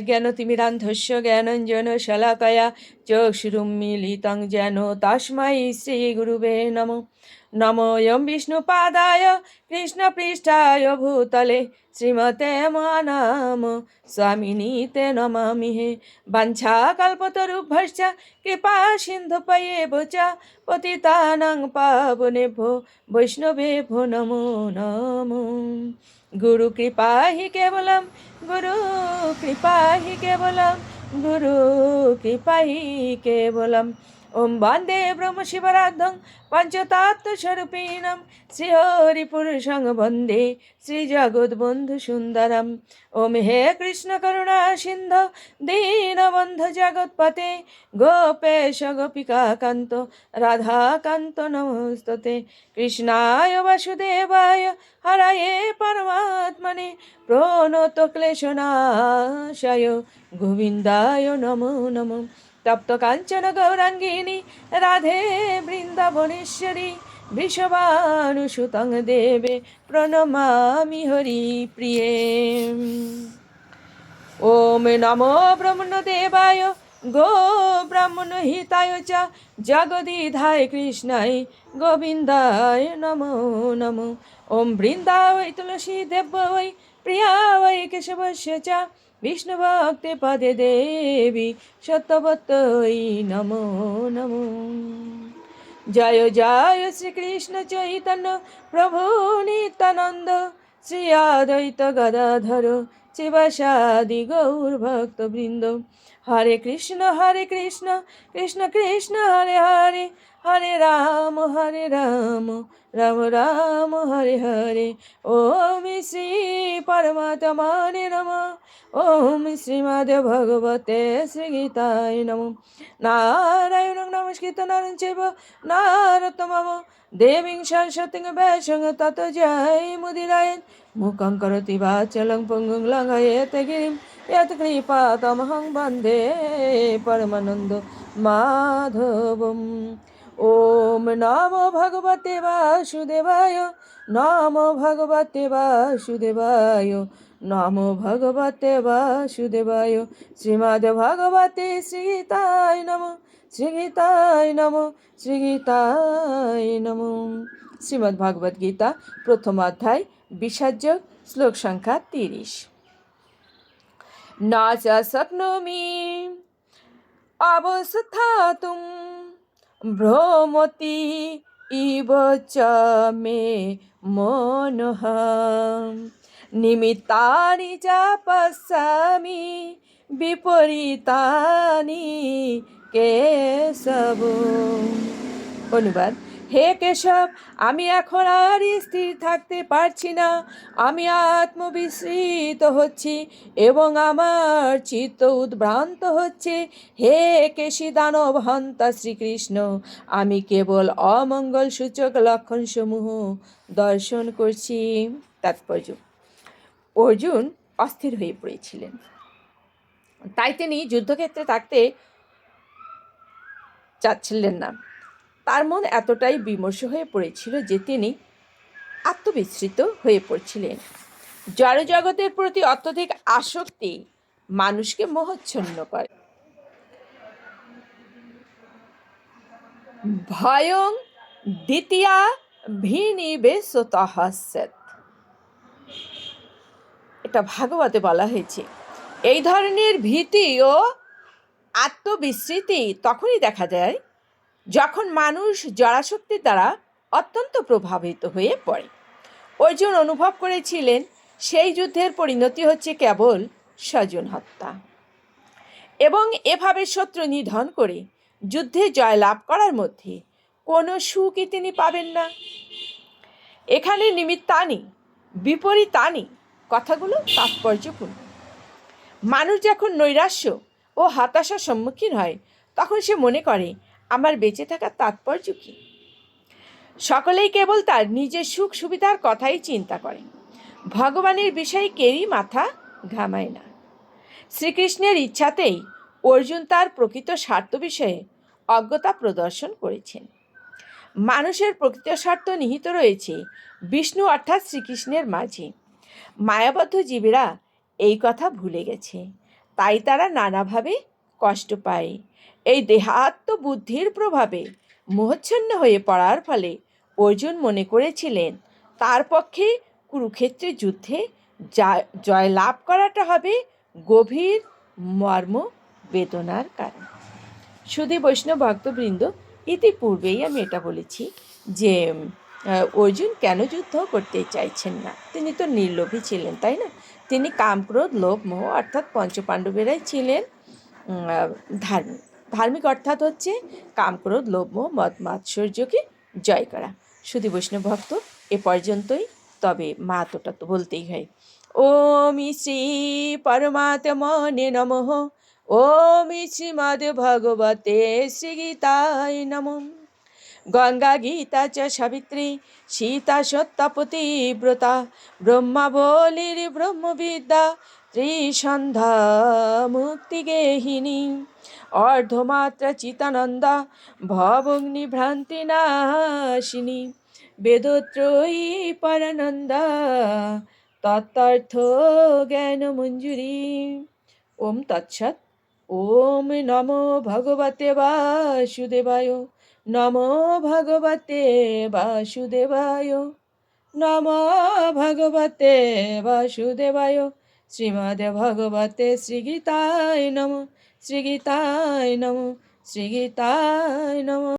জ্ঞানতিমিরান্ধস্য জ্ঞানঞ্জন শলাকয়া চক্ষুরুন্মিলিतं যেন তস্मै শ্রীগুরুবে নম নময়ম কৃষ্ণ কৃষ্ণপৃষ্ঠায় ভূতলে, শ্রীমতে মানাম স্বামিনী তে নমামি হে। বাঞ্ছা কল্পতরুভ্যশ্চ কৃপা সিন্ধু পয়ে চ, পতিতানাং পাবনে ভো বৈষ্ণবে ভো নমো নম। গুরু কৃপা হি কেবলম, গুরু কৃপা হি কেবলম, গুরু কৃপা হি কেবলম। ওম বন্দে ব্রহ্মশিবরাধ্যং পঞ্চতাত্মস্বরূপিণম শ্রীহরিপুরুষং বন্দে শ্রীজগদ্বন্ধু সুন্দরম ওম হে কৃষ্ণ করুণা সিন্ধ দীনবন্ধ জগৎপতে গোপেশ গোপিকাকান্ত রাধাকান্ত নমস্ততে কৃষ্ণায় বাসুদেবায় হরায়ে পরমাত্মনে প্রণত ক্লেশনাশায় গোবিন্দায় নমো নমঃ তপ্ত কাঞ্চন গৌরাঙ্গিনী, রাধে বৃন্দাবনেশ্বরী বৃষভানুসুতং দেবে প্রণমামি হরি প্রিয়ে। ওম নমো ব্রহ্মদেবায়, গো ব্রাহ্মণ হিতায় চ, জগদিধায় কৃষ্ণায়, গোবিন্দায় নমো নমো। ওম বৃন্দাবৈ তুলসী দেব প্রিয়া वै केशवस्य च বিষ্ণুভক্তে পদে দেবী সত্যবতই নমো নমো। জয় জয় শ্রীকৃষ্ণ চৈতন্য প্রভু নিত্যানন্দ, শ্রী অদ্বৈত গদাধর শিবাসাদি গৌর হরে কৃষ্ণ হরে কৃষ্ণ কৃষ্ণ কৃষ্ণ হরে হরে হরে রাম হরে রাম রাম রাম হরে হরে ওম শ্রী পরমাত্মনে নম ওম শ্রীমদ ভগবতে শ্রীগীতায় নম নারায়ণ নমস্কৃত নারায়ণ চৈব নারতমম দেবীং সরস্বতীং ব্যাসং তত জয় মুদিরায়ণ মুখং করতি বাচলং পঙ্গুং লঙ্ঘয়েত গিরিম यत् कृपातमहं वन्दे परमानन्द माधवम् ॐ नमो भगवते वासुदेवाय नमो भगवते वासुदेवाय নমো ভগবতে বাসুদেবায় শ্রীমদ ভগবতে শ্রীগীতায় নম শ্রীগীতায় নম শ্রীগীতায় নম শ্রীমদ্ ভগবদ্ গীতা প্রথম অধ্যায় বিষাজ্য শ্লোক সংখ্যা তিরিশ না চ শক্নোমি অবস্থাতুম ভ্রমতি ইব চ মনহ নিমিত্তানি চ পশ্যামি বিপরীতানি কেশব অনুবাদ হে কেশব, আমি এখন আর স্থির থাকতে পারছি না। আমি আত্মবিস্মৃত হচ্ছি এবং আমার চিত্ত উদ্ভ্রান্ত হচ্ছে। হে কেশী দানব হন্তা শ্রীকৃষ্ণ, আমি কেবল অমঙ্গল সূচক লক্ষণসমূহ দর্শন করছি। তাৎপর্য। অর্জুন অস্থির হয়ে পড়েছিলেন। তাই তিনি যুদ্ধক্ষেত্রে থাকতে চাচ্ছিলেন না। তার মন এতটাই বিমর্ষ হয়ে পড়েছিল যে তিনি আত্মবিস্মৃত হয়ে পড়ছিলেন। জড়জগতের প্রতি অত্যধিক আসক্তি মানুষকে মোহচ্ছন্ন করে। ভয়ং দ্বিতীয়া ভিনিবেশতহস্যত এটা ভাগবতে বলা হয়েছে। এই ধরনের ভীতি ও আত্মবিস্মৃতি তখনই দেখা যায় যখন মানুষ জড়াশক্তির দ্বারা অত্যন্ত প্রভাবিত হয়ে পড়ে। অর্জুন অনুভব করেছিলেন, সেই যুদ্ধের পরিণতি হচ্ছে কেবল স্বজন হত্যা। এবং এভাবে শত্রু নিধন করে যুদ্ধে জয়লাভ করার মধ্যে কোনো সুখই তিনি পাবেন না। এখানে নিমিত্তানি, বিপরীতানি কথাগুলো তাৎপর্যপূর্ণ। মানুষ যখন নৈরাশ্য ও হতাশার সম্মুখীন হয়, তখন সে মনে করে আমার বেঁচে থাকার তাৎপর্য কী? সকলেই কেবল তার নিজের সুখ সুবিধার কথাই চিন্তা করে। ভগবানের বিষয়ে কেউই মাথা ঘামায় না। শ্রীকৃষ্ণের ইচ্ছাতেই অর্জুন তার প্রকৃত স্বার্থ বিষয়ে অজ্ঞতা প্রদর্শন করেছেন। মানুষের প্রকৃত স্বার্থ নিহিত রয়েছে বিষ্ণু অর্থাৎ শ্রীকৃষ্ণের মাঝে। মায়াবদ্ধ জীবেরা এই কথা ভুলে গেছে। তাই তারা নানাভাবে কষ্ট পায়। এই দেহাত্ম বুদ্ধির প্রভাবে মোহচ্ছন্ন হয়ে পড়ার ফলে অর্জুন মনে করেছিলেন, তার পক্ষে কুরুক্ষেত্রের যুদ্ধে জয়- লাভ করাটা হবে গভীর মর্ম বেদনার কারণ। সুধী বৈষ্ণব ভক্তবৃন্দ, ইতিপূর্বেই আমি এটা বলেছি যে অর্জুন কেন যুদ্ধ করতে চাইছেন না? তিনি তো নির্লোভী ছিলেন, তাই না? তিনি কামক্রোধ লোভ মোহ অর্থাৎ পঞ্চপাণ্ডবেরাই ছিলেন। ধার্মিক ধার্মিক অর্থাৎ হচ্ছে কামক্রোধ লোভ মত মাৎসর্যকে জয় করা। শুধু বৈষ্ণব ভক্ত, এ পর্যন্তই। তবে মাতোটা তো বলতেই হয়, ওম শ্রী পরমাত্মনে নম, ওম শ্রীমদ ভগবতে শ্রী গীতায় নমঃ। গঙ্গা গীতা চ সাবিত্রী, সীতা সত্যপতি ব্রতা ব্রহ্মাবলীর ব্রহ্মবিদ্যা, ত্রিসন্ধ্যা মুক্তিগেহিনী, অর্ধমাত্রা চিতানন্দা ভবগ্নি ভ্রান্তি নাশিনী বেদত্রয়ী পরানন্দা, তত্ত্বার্থ জ্ঞান মঞ্জুরি। ওম তৎসৎ, ওম নমো ভগবতে বাসুদেবায়। নমো ভগবতে বাসুদেবায়। নম ভগবতে বাসুদেবায়। শ্রীমদ ভগবতে শ্রীগীতায় নম। শ্রীগীতায় নম। শ্রীগীতায় নম।